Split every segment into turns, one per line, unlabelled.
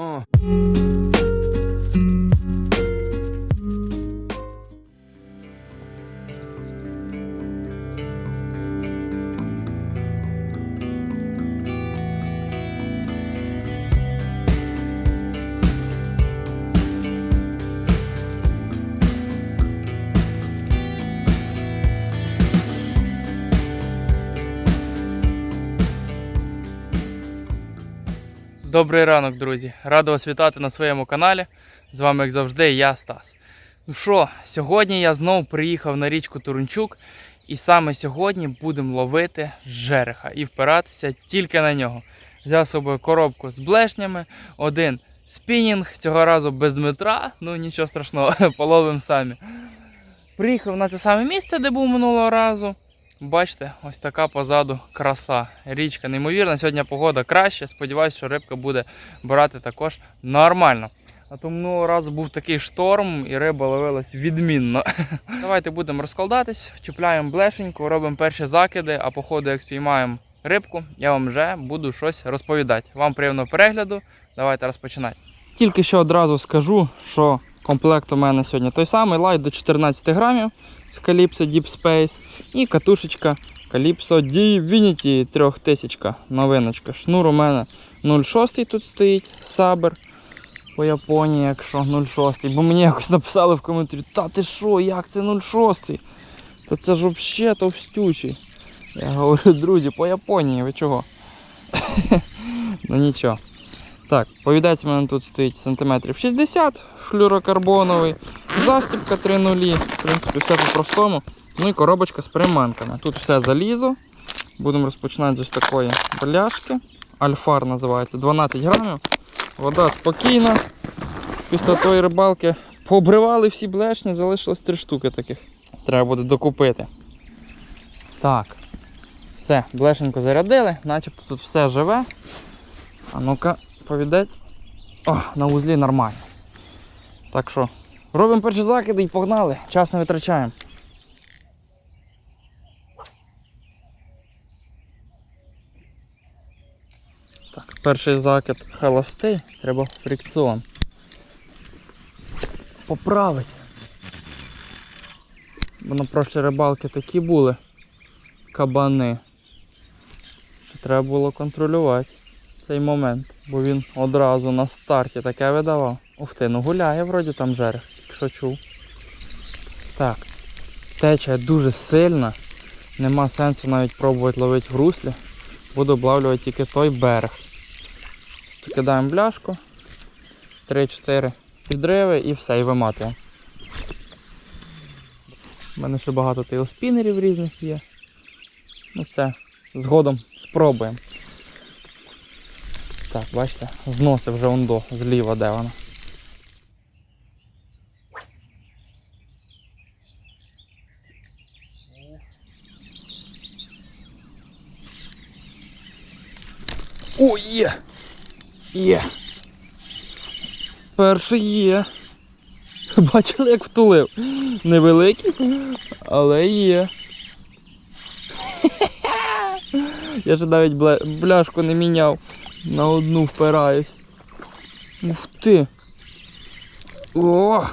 Uh.
Добрий ранок, друзі! Радий вас вітати на своєму каналі. З вами, як завжди, я Стас. Ну що, сьогодні я знову приїхав на річку Турунчук, і саме сьогодні будемо ловити жереха і впиратися тільки на нього. Взяв з собою коробку з блешнями, один спінінг, цього разу без Дмитра, ну нічого страшного, половимо самі. Приїхав на те саме місце, де був минулого разу. Бачите, ось така позаду краса. Річка неймовірна. Сьогодні погода краще. Сподіваюсь, що рибка буде брати також нормально. А то минулого разу був такий шторм і риба ловилась відмінно. Давайте будемо розкладатись, вчіпляємо блешеньку, робимо перші закиди, а по ходу, як спіймаємо рибку, я вам вже буду щось розповідати. Вам приємного перегляду. Давайте розпочинати. Тільки що одразу скажу, що комплект у мене сьогодні той самий лайт до 14 грамів з Calypso Deep Space і катушечка Calypso Divinity 3000 новиночка. Шнур у мене 0,6 тут стоїть, Saber по Японії, якщо 0,6. Бо мені якось написали в коментарі, та ти що, як це 0,6? Та це ж взагалі товстючий. Я говорю, друзі, по Японії, ви чого? ну нічого. Так, повідець у мене тут стоїть сантиметрів 60, флюрокарбоновий, застібка 3 нулі, в принципі, все по-простому. Ну і коробочка з приманками. Тут все залізо. Будемо розпочинати з такої бляшки. Альфар називається 12 грамів. Вода спокійна. Після тої рибалки пообривали всі блешні, залишилось 3 штуки таких. Треба буде докупити. Так. Все, блешеньку зарядили, начебто тут все живе. А ну-ка, повідець. О, на вузлі нормально. Так що, робимо перші закиди і погнали. Час не витрачаємо. Так, перший закид холостий, треба фрикціон. Поправити. Бо на прошлій рибалки такі були кабани. Що треба було контролювати цей момент, бо він одразу на старті таке видавав. Ух ти, ну гуляє вроді там жерех, якщо чув. Так. Теча дуже сильна. Нема сенсу навіть пробувати ловити в руслі. Буду облавлювати тільки той берег. Кидаємо бляшку. 3-4 підриви і все, і виматуємо. У мене ще багато тейлспінерів різних є. Ну це згодом спробуємо. Так, бачите, зносив вже ондо зліва, де вона. О, є! Є! Перший є. Бачили, як втулив? Невеликий, але є. Я ж навіть бляшку не міняв. На одну впираюсь. Ух ти. О!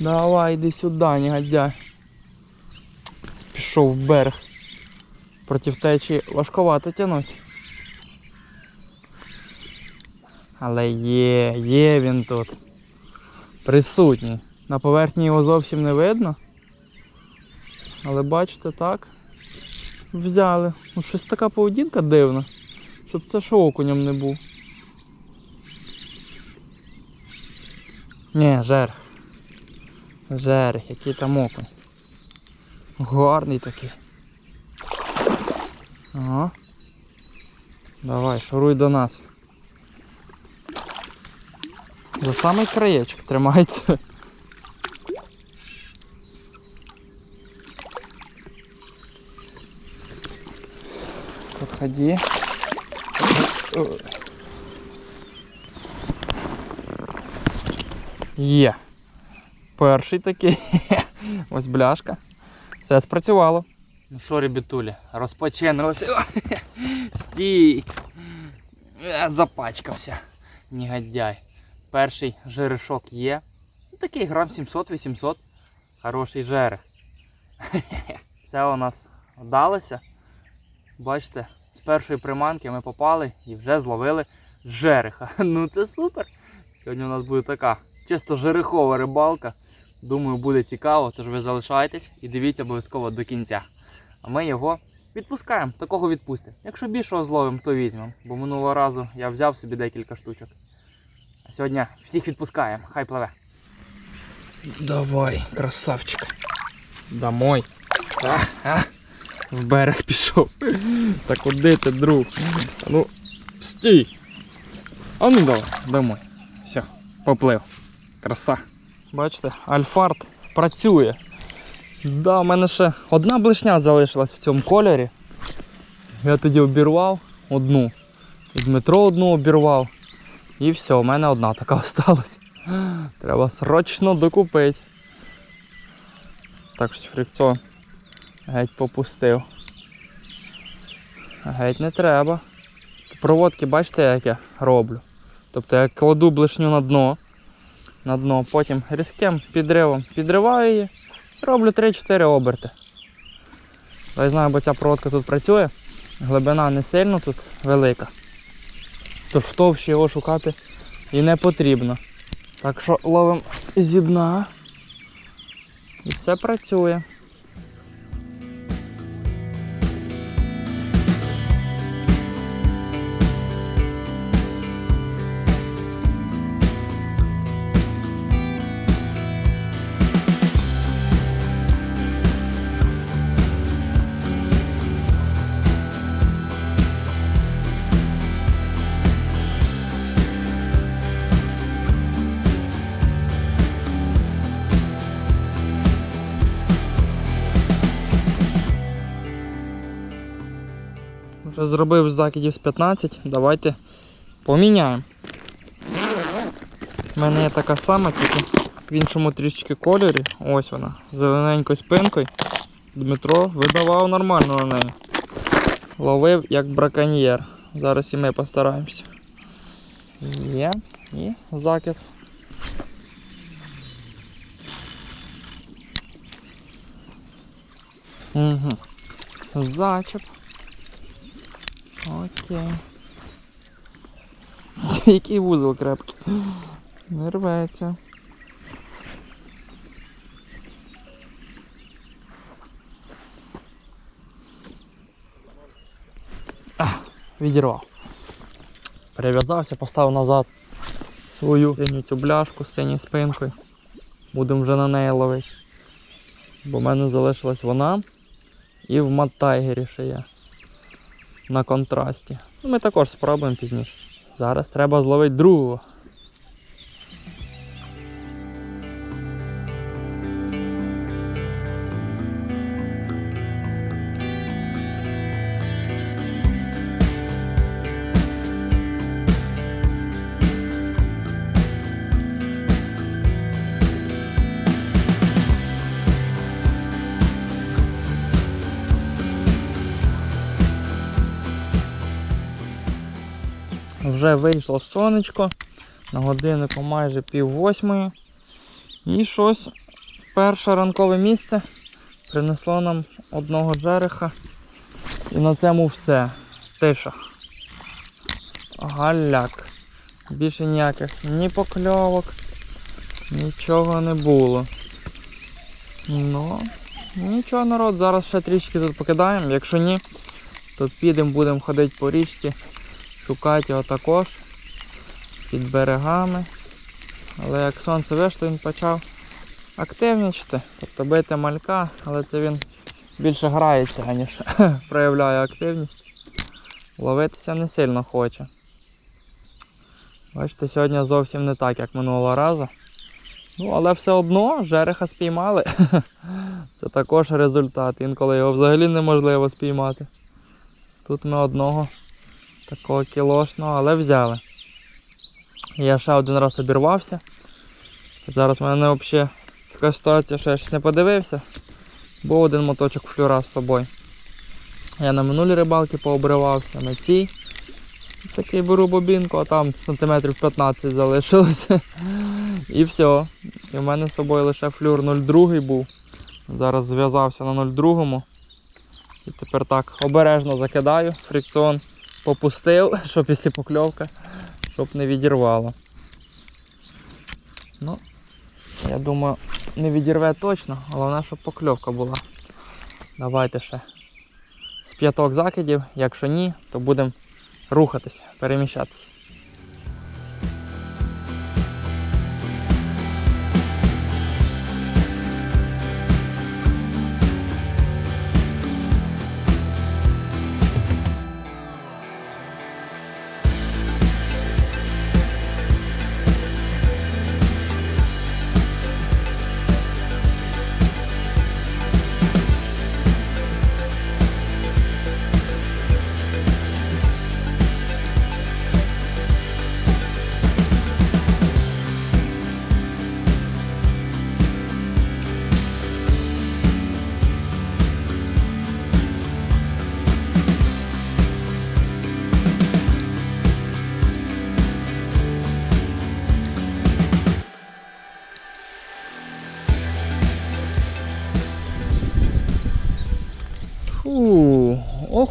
Давай, йди сюди, негодяй. Пішов в берег. Проти течії важковато тягнути. Але є, є він тут. Присутній. На поверхні його зовсім не видно. Але бачите, так. Взяли. Ну, щось така поведінка дивна. Щоб це ще окунем не був. Ні, жерех. Жерех, який там окунь. Гарний такий. Ага. Давай, шуруй до нас. За самий краєчок тримається. Подходи. Є. Перший такий. Ось бляшка. Все спрацювало. Ну що, ребятулі, розпочиналося. Стій. Я запачкався. негодяй. Перший жерешок є. Ну, такий грам 700-800. Хороший жерех. Все у нас вдалося. Бачите, з першої приманки ми попали і вже зловили жереха. Ну це супер. Сьогодні у нас буде така чисто жерехова рибалка. Думаю, буде цікаво, тож ви залишайтесь і дивіться обов'язково до кінця. А ми його відпускаємо, такого відпустимо. Якщо більшого зловимо, то візьмемо. Бо минулого разу я взяв собі декілька штучок. А сьогодні всіх відпускаємо, хай пливе. Давай, красавчик. Домой. А, а. В берег пішов. Та куди ти, друг? Ну, стій. А ну давай, домой. Все, поплив. Краса. Бачите, альфард працює. Да, у мене ще одна блишня залишилась в цьому кольорі. Я тоді обірвав одну. І Дмитро одну обірвав. І все, у мене одна така осталась. Треба срочно докупити. Так що фрикціон геть попустив. Геть не треба. Проводки, бачите, як я роблю. Тобто я кладу блишню на дно, на дно, потім різким підривом підриваю її, роблю 3-4 оберти. Я знаю, бо ця проводка тут працює, глибина не сильно тут велика. Тож в товщі його шукати і не потрібно. Так що ловимо зі дна. І все працює. Зробив закидів з 15, давайте поміняємо. У мене є така сама, тільки в іншому трішечки кольорі. Ось вона, зелененькою спинкою. Дмитро видавав нормально на неї. Ловив як браконьєр. Зараз і ми постараємося. Є, і закид. Угу. Зачеп. Окей. Який вузол крепкий. Не рветься. Відірвав. Перев'язався, поставив назад свою синю цю бляшку з синьою спинкою. Будемо вже на неї ловити. Бо в мене залишилась вона і в Маттайгері ще є на контрасті. Ну, Ми також спробуємо пізніше. Зараз треба зловити другого. Вже вийшло сонечко. На годиннику майже пів восьмої. І щось перше ранкове місце принесло нам одного жереха. І на цьому все. Тиша. Галяк. Більше ніяких ні покльовок, нічого не було. Ну, нічого, народ, зараз ще трішки тут покидаємо. Якщо ні, то підемо, будемо ходити по річці шукати його також під берегами. Але як сонце вийшло, він почав активнічати, тобто бити малька, але це він більше грається, ніж проявляє активність. Ловитися не сильно хоче. Бачите, сьогодні зовсім не так, як минулого разу. Ну, але все одно жереха спіймали. Це також результат. Інколи його взагалі неможливо спіймати. Тут ми одного такого кілошного, але взяли. Я ще один раз обірвався. Зараз в мене взагалі така ситуація, що я ще не подивився. Був один моточок флюра з собою. Я на минулій рибалці пообривався, на цій. Такий беру бобінку, а там сантиметрів 15 залишилося. І все. І в мене з собою лише флюр 0,2 був. Зараз зв'язався на 0,2. І тепер так обережно закидаю. Фрикціон попустив, щоб після покльовка, щоб не відірвало. Ну, я думаю, не відірве точно, головне, щоб покльовка була. Давайте ще з п'яток закидів. Якщо ні, то будемо рухатися, переміщатися.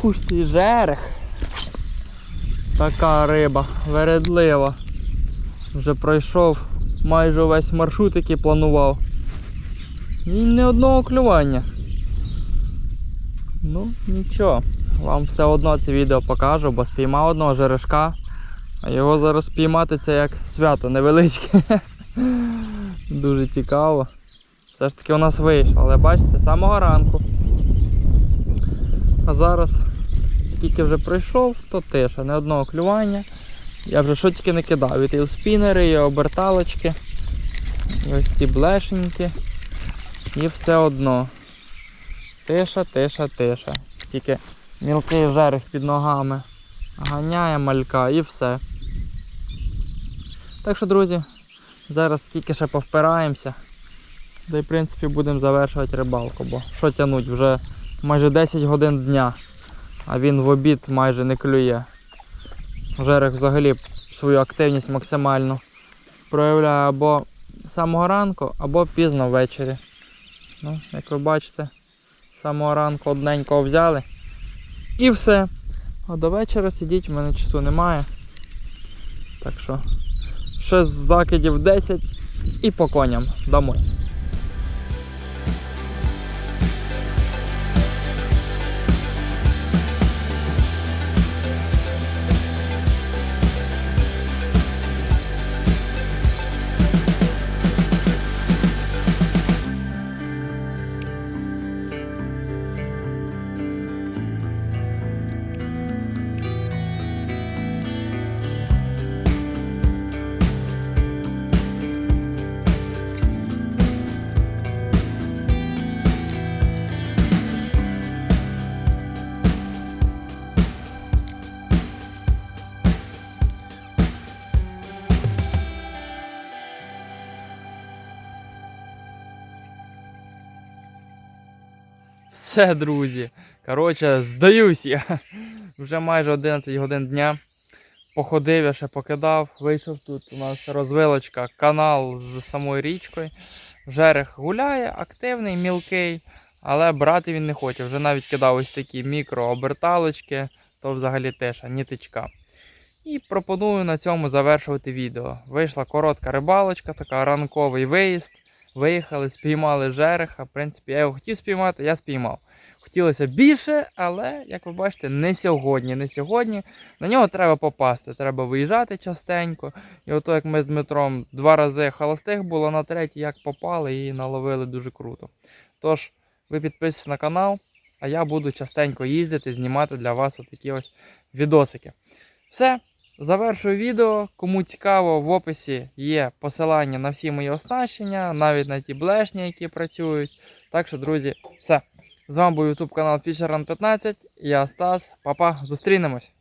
Ох жерех. Така риба, вередлива. Вже пройшов майже весь маршрут, який планував. І ні одного клювання. Ну, нічого. Вам все одно це відео покажу, бо спіймав одного жерешка, а його зараз спіймати це як свято невеличке. Дуже цікаво. Все ж таки у нас вийшло, але бачите, з самого ранку. А зараз, скільки вже пройшов, то тиша, не одного клювання. Я вже що тільки не кидав. І тейлспінери, і оберталочки, і ось ці блешеньки. І все одно. Тиша, тиша, тиша. Тільки мілкий жерех під ногами. Ганяє малька і все. Так що, друзі, зараз скільки ще повпираємося. Да й в принципі будемо завершувати рибалку, бо що тянуть вже майже 10 годин дня, а він в обід майже не клює. Жерех взагалі свою активність максимально проявляє або з самого ранку, або пізно ввечері. Ну, як ви бачите, з самого ранку одненького взяли і все. А до вечора сидіть, в мене часу немає. Так що, ще з закидів 10 і по коням домой. Все, друзі. Коротше, здаюсь я. Вже майже 11 годин дня. Походив, я ще покидав. Вийшов тут. У нас розвилочка, канал з самою річкою. Жерех гуляє, активний, мілкий, але брати він не хоче. Вже навіть кидав ось такі мікрооберталочки, то взагалі теж нітичка. І пропоную на цьому завершувати відео. Вийшла коротка рибалочка, така ранковий виїзд. Виїхали, спіймали жереха. В принципі, я його хотів спіймати, я спіймав. Хотілося більше, але, як ви бачите, не сьогодні. Не сьогодні. На нього треба попасти. Треба виїжджати частенько. І ото як ми з Дмитром два рази холостих було, на третій як попали і наловили дуже круто. Тож, ви підписуйтесь на канал, а я буду частенько їздити, знімати для вас такі ось відосики. Все. Завершую відео. Кому цікаво, в описі є посилання на всі мої оснащення, навіть на ті блешні, які працюють. Так що, друзі, все. З вами був YouTube канал Fisherman 15. Я Стас. Папа, зустрінемось.